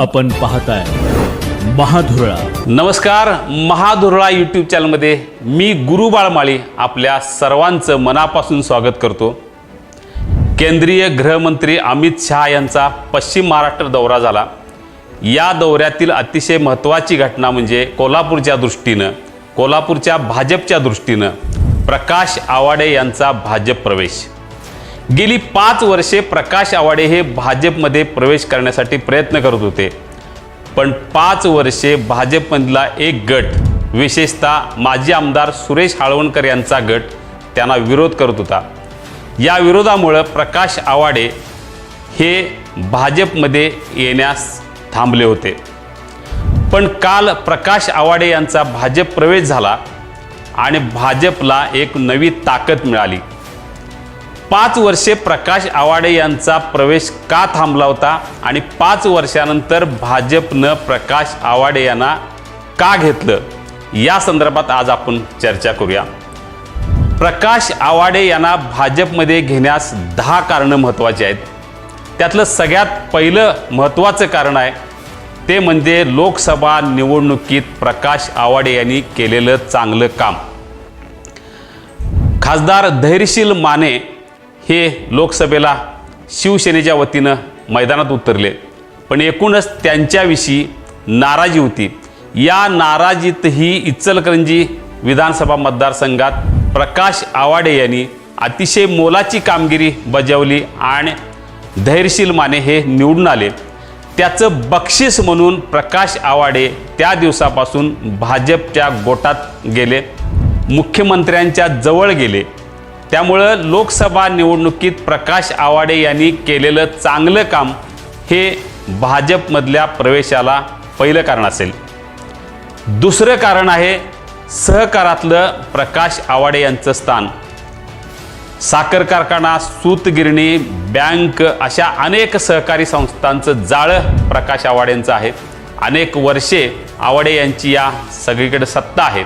आपण पाहताय महाधुरळा. नमस्कार महाधुरळा यूट्यूब चॅनलमध्ये मी गुरु बाळमाळी आपल्या सर्वांचं मनापासून स्वागत करतो. केंद्रीय गृहमंत्री अमित शहा यांचा पश्चिम महाराष्ट्र दौरा झाला. या दौऱ्यातील अतिशय महत्त्वाची घटना म्हणजे कोल्हापूरच्या दृष्टीनं कोल्हापूरच्या भाजपच्या दृष्टीनं प्रकाश आवाडे यांचा भाजप प्रवेश. गेली पाच वर्षे प्रकाश आवाडे हे भाजपमध्ये प्रवेश करण्यासाठी प्रयत्न करत होते. पण पाच वर्षे भाजपमधला एक गट विशेषतः माजी आमदार सुरेश हाळवणकर यांचा गट त्यांना विरोध करत होता. या विरोधामुळं प्रकाश आवाडे हे भाजपमध्ये येण्यास थांबले होते. पण काल प्रकाश आवाडे यांचा भाजप प्रवेश झाला आणि भाजपला एक नवी ताकद मिळाली. पाच वर्षे प्रकाश आवाडे यांचा प्रवेश का थांबला होता आणि पाच वर्षानंतर भाजपनं प्रकाश आवाडे यांना का घेतलं? या संदर्भात आज आपण चर्चा करूया. प्रकाश आवाडे यांना भाजपमध्ये घेण्यास दहा कारणं महत्त्वाची आहेत. त्यातलं सगळ्यात पहिलं महत्त्वाचं कारण आहे ते म्हणजे लोकसभा निवडणुकीत प्रकाश आवाडे यांनी केलेलं चांगलं काम. खासदार धैर्यशील माने हे लोकसभेला शिवसेनेच्या वतीनं मैदानात उतरले. पण एकूणच त्यांच्याविषयी नाराजी होती. या नाराजीतही इचलकरंजी विधानसभा मतदारसंघात प्रकाश आवाडे यांनी अतिशय मोलाची कामगिरी बजावली आणि धैर्यशील माने हे निवडून आले. त्याचं बक्षीस म्हणून प्रकाश आवाडे त्या दिवसापासून भाजपच्या गोटात गेले. मुख्यमंत्र्यांच्या जवळ गेले. त्यामुळं लोकसभा निवडणुकीत प्रकाश आवाडे यांनी केलेलं चांगलं काम हे भाजपमधल्या प्रवेशाला पहिलं कारण असेल. दुसरं कारण आहे सहकारातलं प्रकाश आवाडे यांचं स्थान. साखर कारखाना सूतगिरणी बँक अशा अनेक सहकारी संस्थांचं जाळं प्रकाश आवाडेंचं आहे. अनेक वर्षे आवाडे यांची या सगळीकडे सत्ता आहे.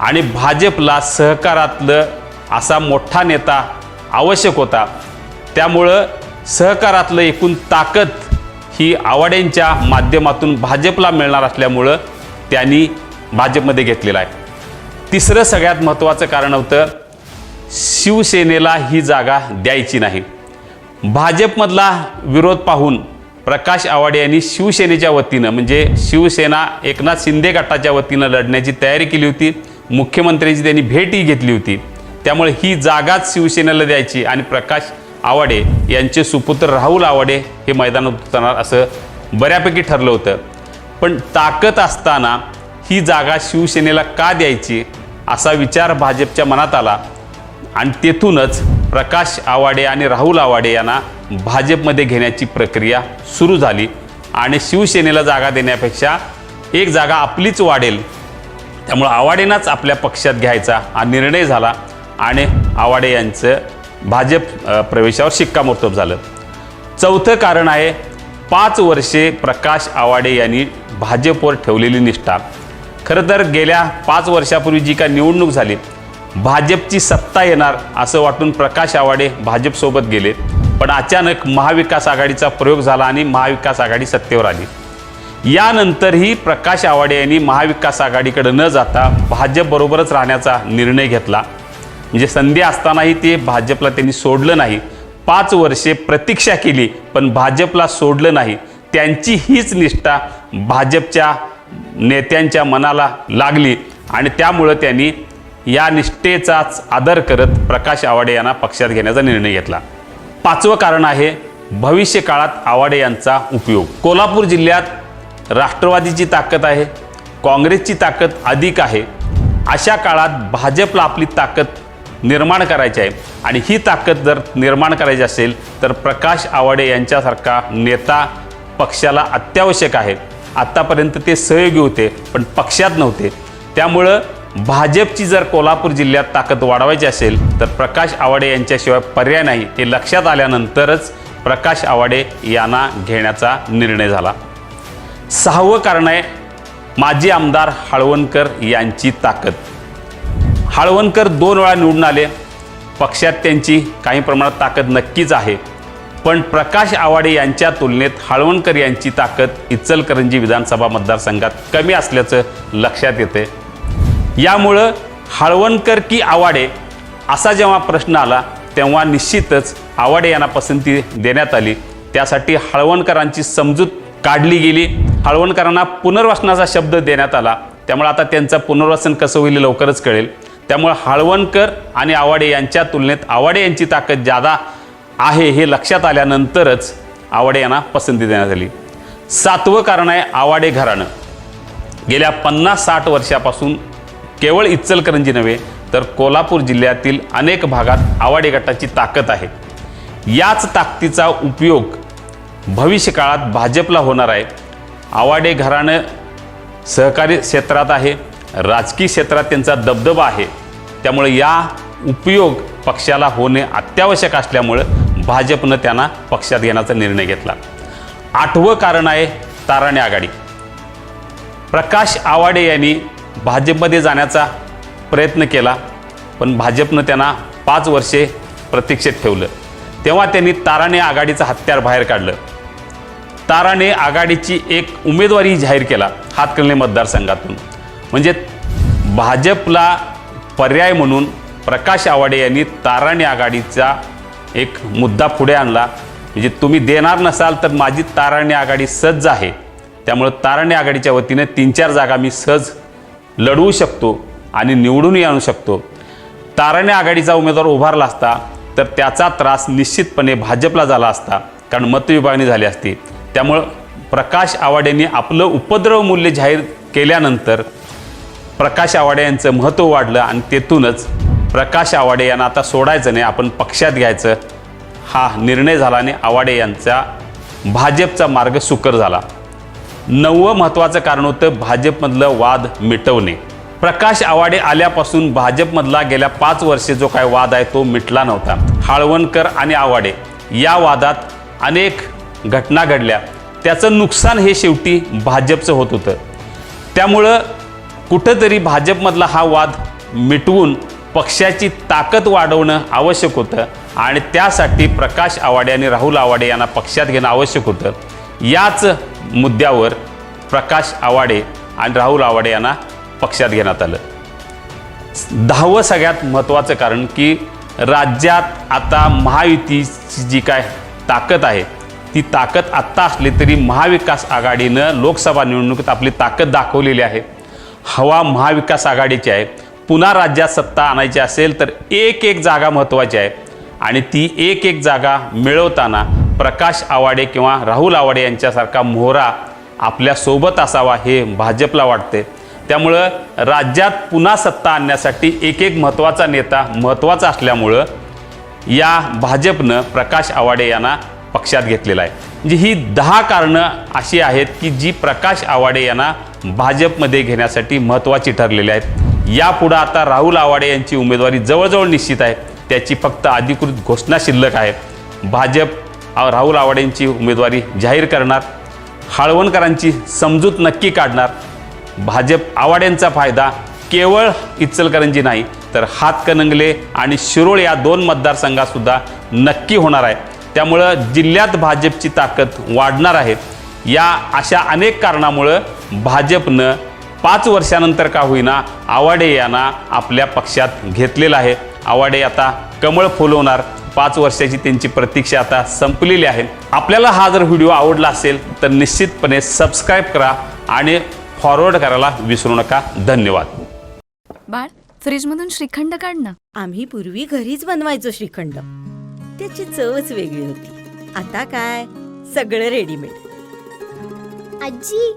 आणि भाजपला सहकारातलं असा मोठा नेता आवश्यक होता. त्यामुळं सहकारातलं एकूण ताकद ही आवाड्यांच्या माध्यमातून भाजपला मिळणार असल्यामुळं त्यांनी भाजपमध्ये घेतलेलं आहे. तिसरं सगळ्यात महत्त्वाचं कारण होतं शिवसेनेला ही जागा द्यायची नाही. भाजपमधला विरोध पाहून प्रकाश आवाडे यांनी शिवसेनेच्या वतीनं म्हणजे शिवसेना एकनाथ शिंदे गटाच्या वतीनं लढण्याची तयारी केली होती. मुख्यमंत्र्यांची त्यांनी भेटही घेतली होती. त्यामुळे ही जागाच शिवसेनेला द्यायची आणि प्रकाश आवाडे यांचे सुपुत्र राहुल आवाडे हे मैदानात उतरणार असं बऱ्यापैकी ठरलं होतं. पण ताकद असताना ही जागा शिवसेनेला का द्यायची असा विचार भाजपच्या मनात आला आणि तेथूनच प्रकाश आवाडे आणि राहुल आवाडे यांना भाजपमध्ये घेण्याची प्रक्रिया सुरू झाली आणि शिवसेनेला जागा देण्यापेक्षा एक जागा आपलीच वाढेल. त्यामुळं आवाडेनाच आपल्या पक्षात घ्यायचा हा निर्णय झाला. आणि आवाडे यांचं भाजप प्रवेशावर शिक्कामोर्तब झालं. चौथं कारण आहे पाच वर्षे प्रकाश आवाडे यांनी भाजपवर ठेवलेली निष्ठा. खरं तर गेल्या पाच वर्षापूर्वी जी काय निवडणूक झाली भाजपची सत्ता येणार असं वाटून प्रकाश आवाडे भाजपसोबत गेले पण अचानक महाविकास आघाडीचा प्रयोग झाला आणि महाविकास आघाडी सत्तेवर आली. यानंतरही प्रकाश आवाडे यांनी महाविकास आघाडीकडे न जाता भाजपबरोबरच राहण्याचा निर्णय घेतला. म्हणजे संधी असतानाही ते भाजपला त्यांनी सोडलं नाही. पाच वर्षे प्रतीक्षा केली पण भाजपला सोडलं नाही. त्यांची हीच निष्ठा भाजपच्या नेत्यांच्या मनाला लागली आणि त्यामुळं त्यांनी या निष्ठेचाच आदर करत प्रकाश आवाडे यांना पक्षात घेण्याचा निर्णय घेतला. पाचवं कारण आहे भविष्य काळात आवाडे यांचा उपयोग. कोल्हापूर जिल्ह्यात राष्ट्रवादीची ताकद आहे काँग्रेसची ताकद अधिक आहे. अशा काळात भाजपला आपली ताकद निर्माण करायची आहे. आणि ही ताकद जर निर्माण करायची असेल तर प्रकाश आवाडे यांच्यासारखा नेता पक्षाला अत्यावश्यक आहे. आत्तापर्यंत ते सहयोगी होते पण पक्षात नव्हते. त्यामुळं भाजपची जर कोल्हापूर जिल्ह्यात ताकद वाढवायची असेल तर प्रकाश आवाडे यांच्याशिवाय पर्याय नाही. हे लक्षात आल्यानंतरच प्रकाश आवाडे यांना घेण्याचा निर्णय झाला. सहावं कारण आहे माजी आमदार हळवणकर यांची ताकद. हळवणकर दोन वेळा निवडून आले. पक्षात त्यांची काही प्रमाणात ताकद नक्कीच आहे. पण प्रकाश आवाडे यांच्या तुलनेत हाळवणकर यांची ताकद इचलकरंजी विधानसभा मतदारसंघात कमी असल्याचं लक्षात येते. यामुळं हाळवणकर की आवाडे असा जेव्हा प्रश्न आला तेव्हा निश्चितच आवाडे यांना पसंती देण्यात आली. त्यासाठी हळवणकरांची समजूत काढली गेली. हळवणकरांना पुनर्वसनाचा शब्द देण्यात आला. त्यामुळे आता त्यांचं पुनर्वसन कसं होईल लवकरच कळेल. त्यामुळे हळवणकर आणि आवाडे यांच्या तुलनेत आवाडे यांची ताकद जादा आहे हे लक्षात आल्यानंतरच आवाडे यांना पसंती देण्यात आली. सातवं कारण आहे आवाडे घराणं. गेल्या पन्नास साठ वर्षापासून केवळ इचलकरंजी नव्हे तर कोल्हापूर जिल्ह्यातील अनेक भागात आवाडे गटाची ताकद आहे. याच ताकदीचा उपयोग भविष्यकाळात भाजपला होणार आहे. आवाडे घराणं सहकारी क्षेत्रात आहे. राजकीय क्षेत्रात त्यांचा दबदबा आहे. त्यामुळे या उपयोग पक्षाला होणे अत्यावश्यक असल्यामुळं भाजपनं त्यांना पक्षात घेण्याचा निर्णय घेतला. आठवं कारण आहे ताराणे आघाडी. प्रकाश आवाडे यांनी भाजपमध्ये जाण्याचा प्रयत्न केला पण भाजपनं त्यांना पाच वर्षे प्रतीक्षेत ठेवलं. तेव्हा त्यांनी ताराणे आघाडीचं हत्यार बाहेर काढलं. ताराने आघाडीची एक उमेदवारी जाहीर केला हातकणले मतदारसंघातून. म्हणजे भाजपला पर्याय म्हणून प्रकाश आवाडे यांनी तारणी आघाडीचा एक मुद्दा पुढे आणला. म्हणजे तुम्ही देणार नसाल तर माझी तारणी आघाडी सज्ज आहे. त्यामुळं तारणी आघाडीच्या वतीने तीन चार जागा मी सहज लढवू शकतो आणि निवडूनही आणू शकतो. ताराणे आघाडीचा उमेदवार उभारला असता तर त्याचा त्रास निश्चितपणे भाजपला झाला असता कारण मतविभागणी झाली असती. त्यामुळं प्रकाश आवाडेंनी आपलं उपद्रव मूल्य जाहीर केल्यानंतर प्रकाश आवाडे यांचं महत्त्व वाढलं आणि तेथूनच प्रकाश आवाडे यांना आता सोडायचं नाही आपण पक्षात घ्यायचं. हा निर्णय झाला आणि आवाडे यांचा भाजपचा मार्ग सुकर झाला. नववं महत्त्वाचं कारण होतं भाजपमधलं वाद मिटवणे. प्रकाश आवाडे आल्यापासून भाजपमधला गेल्या पाच वर्षे जो काय वाद आहे तो मिटला नव्हता. हाळवणकर आणि आवाडे या वादात अनेक घटना घडल्या. त्याचं नुकसान हे शेवटी भाजपचं होत होतं. त्यामुळं कुठंतरी भाजपमधला हा वाद मिटवून पक्षाची ताकद वाढवणं आवश्यक होतं आणि त्यासाठी प्रकाश आवाडे आणि राहुल आवाडे यांना पक्षात घेणं आवश्यक होतं. याच मुद्द्यावर प्रकाश आवाडे आणि राहुल आवाडे यांना पक्षात घेण्यात आलं. दहावं सगळ्यात महत्त्वाचं कारण की राज्यात आता महायुतीची जी काय ताकद आहे ती ताकद आत्ता असली तरी महाविकास आघाडीनं लोकसभा निवडणुकीत आपली ताकद दाखवलेली आहे. हवा महाविकास आघाडीची आहे. पुन्हा राज्यात सत्ता आणायची असेल तर एक एक जागा महत्त्वाची आहे. आणि ती एक एक जागा मिळवताना प्रकाश आवाडे किंवा राहुल आवाडे यांच्यासारखा मोहरा आपल्यासोबत असावा हे भाजपला वाटते. त्यामुळं राज्यात पुन्हा सत्ता आणण्यासाठी एक एक महत्त्वाचा नेता महत्त्वाचा असल्यामुळं या भाजपनं प्रकाश आवाडे यांना पक्षात घेतलेला आहे. म्हणजे ही दहा कारणं अशी आहेत की जी प्रकाश आवाडे यांना भाजपमध्ये घेण्यासाठी महत्त्वाची ठरलेली आहेत. यापुढं आता राहुल आवाडे यांची उमेदवारी जवळजवळ निश्चित आहे. त्याची फक्त अधिकृत घोषणा शिल्लक आहे. भाजप राहुल आवाडेंची उमेदवारी जाहीर करणार. हाळवणकरांची समजूत नक्की काढणार. भाजप आवाड्यांचा फायदा केवळ इचलकरंजी नाही तर हातकणंगले आणि शिरोळ या दोन मतदारसंघातसुद्धा नक्की होणार आहे. त्यामुळं जिल्ह्यात भाजपची ताकद वाढणार आहे. या अशा अनेक कारणामुळं भाजपनं पाच वर्षानंतर का होईना आवाडे यांना आपल्या पक्षात घेतलेलं आहे. आवाडे आता कमळ फुलवणार. पाच वर्षाची त्यांची प्रतीक्षा आता संपलेली आहे. आपल्याला हा जर व्हिडिओ आवडला असेल तर निश्चितपणे सबस्क्राईब करा आणि फॉरवर्ड करायला विसरू नका. धन्यवाद. बाळ फ्रीजमधून श्रीखंड काढ ना. आम्ही पूर्वी घरीच बनवायचो श्रीखंड. त्याची चवच वेगळी होती. आता काय? सगळं रेडीमेड आजी